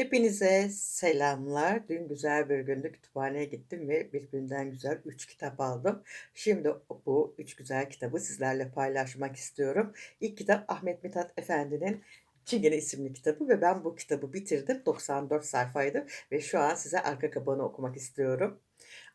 Hepinize selamlar. Dün güzel bir gündü. Kütüphaneye gittim ve birbirinden güzel 3 kitap aldım. Şimdi bu 3 güzel kitabı sizlerle paylaşmak istiyorum. İlk kitap Ahmet Mithat Efendi'nin Çingene isimli kitabı ve ben bu kitabı bitirdim. 94 sayfaydı ve şu an size arka kapağını okumak istiyorum.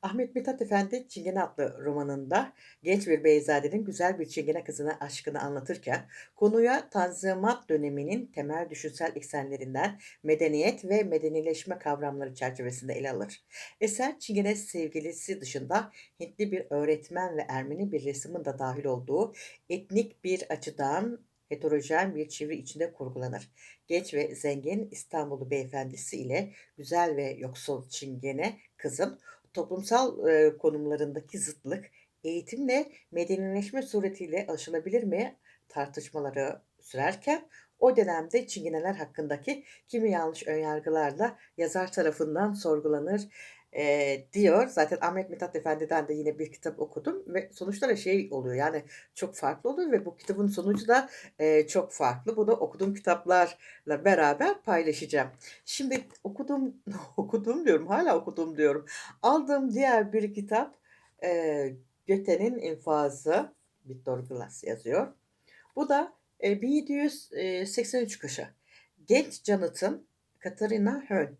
Ahmet Mithat Efendi Çingene adlı romanında genç bir beyzadenin güzel bir Çingene kızına aşkını anlatırken konuya Tanzimat döneminin temel düşünsel eksenlerinden medeniyet ve medenileşme kavramları çerçevesinde ele alır. Eser Çingene sevgilisi dışında Hintli bir öğretmen ve Ermeni bir resmin de dahil olduğu etnik bir açıdan heterojen bir çevre içinde kurgulanır. Genç ve zengin İstanbullu beyefendisi ile güzel ve yoksul Çingene kızın toplumsal, eee, konumlarındaki zıtlık eğitimle medenileşme suretiyle aşılabilir mi tartışmaları sürerken o dönemde Çingeneler hakkındaki kimi yanlış önyargılarla yazar tarafından sorgulanır, eee, diyor. Zaten Ahmet Mithat Efendi'den de yine bir kitap okudum ve sonuçta da şey oluyor, yani, çok farklı oluyor ve bu kitabın sonucu da, eee, çok farklı. Bunu okuduğum kitaplarla beraber paylaşacağım. Şimdi okuduğum okuduğum diyorum, hâlâ okuduğum diyorum. Aldığım diğer bir kitap, eee, Goethe'nin İnfazı. Victor Glass yazıyor. Bu da, eee, 1783 kışı. Genç Jonathan Katharina Höhn,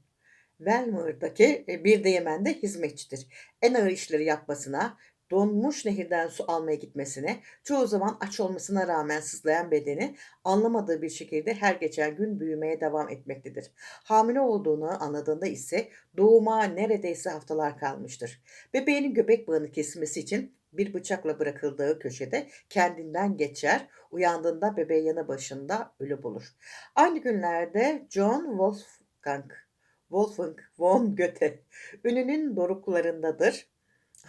Welmar'daki, eee, bir değirmende hizmetçidir. En ağır işleri yapmasına, donmuş nehirden su almaya gitmesine, çoğu zaman aç olmasına rağmen sızlayan bedeni anlamadığı bir şekilde her geçen gün büyümeye devam etmektedir. Hamile olduğunu anladığında ise doğuma neredeyse haftalar kalmıştır. Bebeğinin göbek bağını kesmesi için bir bıçakla bırakıldığı köşede kendinden geçer, uyandığında bebeği yanı başında ölü bulur. Aynı günlerde John Wolfgang Wolfgang von Goethe ününün doruklarındadır.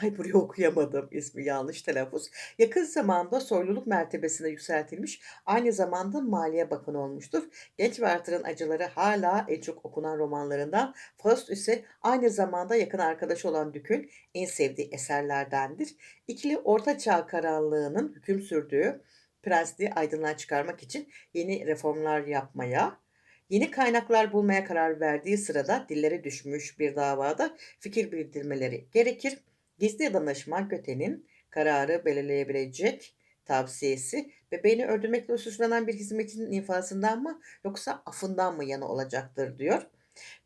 Ay, burayı okuyamadım, ismi yanlış telaffuz. Yakın zamanda soyluluk mertebesine yükseltilmiş, aynı zamanda Maliye Bakanı olmuştur. Genç Werther'ın acıları hâlâ en çok okunan romanlarından, Faust ise aynı zamanda yakın arkadaşı olan Dük'ün en sevdiği eserlerdendir. İkili Orta Çağ karanlığının hüküm sürdüğü prensliği aydınlığa çıkarmak için yeni reformlar yapmaya, yeni kaynaklar bulmaya karar verdiği sırada dillere düşmüş bir davada fikir bildirmeleri gerekir. Gizli danışma Goethe'nin kararı belirleyebilecek tavsiyesi bebeğini öldürmekle suçlanan bir hizmetçinin infazından mı yoksa affından mı yana olacaktır diyor.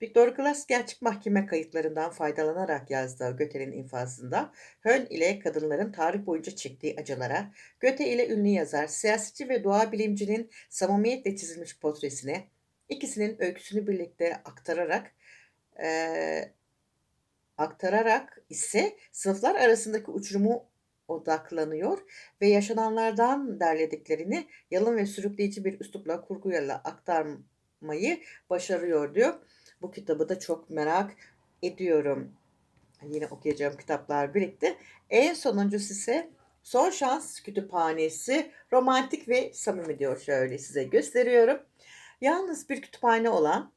Victor Glass gerçek mahkeme kayıtlarından faydalanarak yazdığı Goethe'nin infazında Höhn ile kadınların tarih boyunca çektiği acılara, Goethe ile ünlü yazar, siyasetçi ve doğa bilimcinin samimiyetle çizilmiş portresine, ikisinin öyküsünü birlikte aktararak, eee Aktararak ise sınıflar arasındaki uçurumu odaklanıyor ve yaşananlardan derlediklerini yalın ve sürükleyici bir üslupla, kurguyla aktarmayı başarıyor diyor. Bu kitabı da çok merak ediyorum. Yine okuyacağım kitaplar birlikte. En sonuncusu ise Son Şans Kütüphanesi romantik ve samimi diyor. Şöyle size gösteriyorum. Yalnız bir kütüphane olan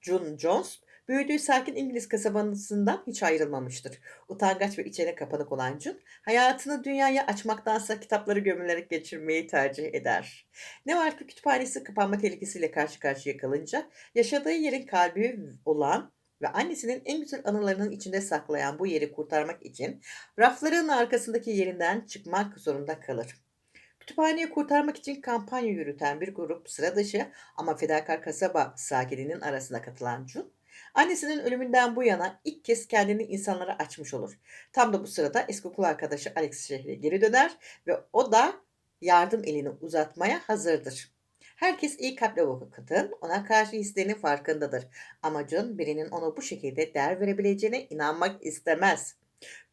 June Jones Büyüdüğü sakin İngiliz kasabasından hiç ayrılmamıştır. Utangaç ve içine kapanık olan Jun, hayatını dünyaya açmaktansa kitapları gömülerek geçirmeyi tercih eder. Ne var ki kütüphanesi kapanma tehlikesiyle karşı karşıya kalınca, yaşadığı yerin kalbi olan ve annesinin en güzel anılarının içinde saklayan bu yeri kurtarmak için rafların arkasındaki yerinden çıkmak zorunda kalır. Kütüphaneyi kurtarmak için kampanya yürüten bir grup sıra dışı ama fedakar kasaba sakininin arasına katılan Jun, Annesinin ölümünden bu yana ilk kez kendini insanlara açmış olur. Tam da bu sırada eski okul arkadaşı Alex şehre geri döner ve o da yardım elini uzatmaya hazırdır. Herkes iyi kalpli bu kadın ona karşı hislerinin farkındadır. Ama John birinin ona bu şekilde değer verebileceğine inanmak istemez.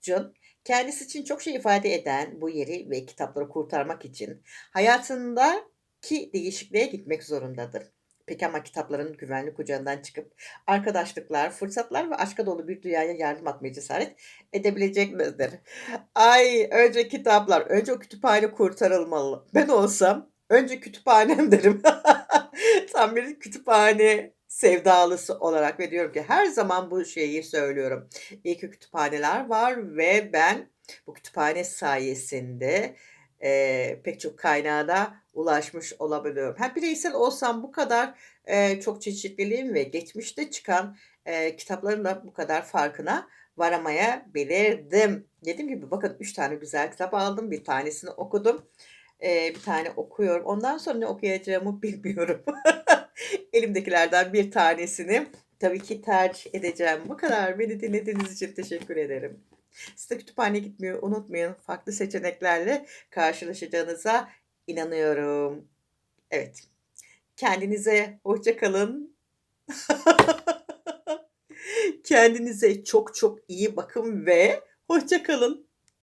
John kendisi için çok şey ifade eden bu yeri ve kitapları kurtarmak için hayatındaki değişikliğe gitmek zorundadır. Peki ama kitapların güvenli kucağından çıkıp arkadaşlıklar, fırsatlar ve aşka dolu bir dünyaya yardım atmaya cesaret edebilecek midir? Ay önce kitaplar, önce o kütüphane kurtarılmalı. Ben olsam önce kütüphanem derim. Tam bir kütüphane sevdalısı olarak ve diyorum ki her zaman bu şeyi söylüyorum. İyi ki kütüphaneler var ve ben bu kütüphane sayesinde Eee, pek çok kaynağa da ulaşmış olabiliyorum. Ha, bireysel olsam bu kadar, eee, çok çeşitliliğin ve geçmişte çıkan, eee, kitapların da bu kadar farkına varamayabilirdim. Dediğim gibi bakın 3 tane güzel kitap aldım. 1 tanesini okudum. Eee, 1 tane okuyorum. Ondan sonra ne okuyacağımı bilmiyorum. Elimdekilerden 1 tanesini tabii ki tercih edeceğim. Bu kadar. Beni dinlediğiniz için teşekkür ederim. Siz de kütüphaneye gitmeyi unutmayın. Farklı seçeneklerle karşılaşacağınıza inanıyorum. Evet. Kendinize hoşça kalın. Kendinize çok çok iyi bakın ve hoşça kalın.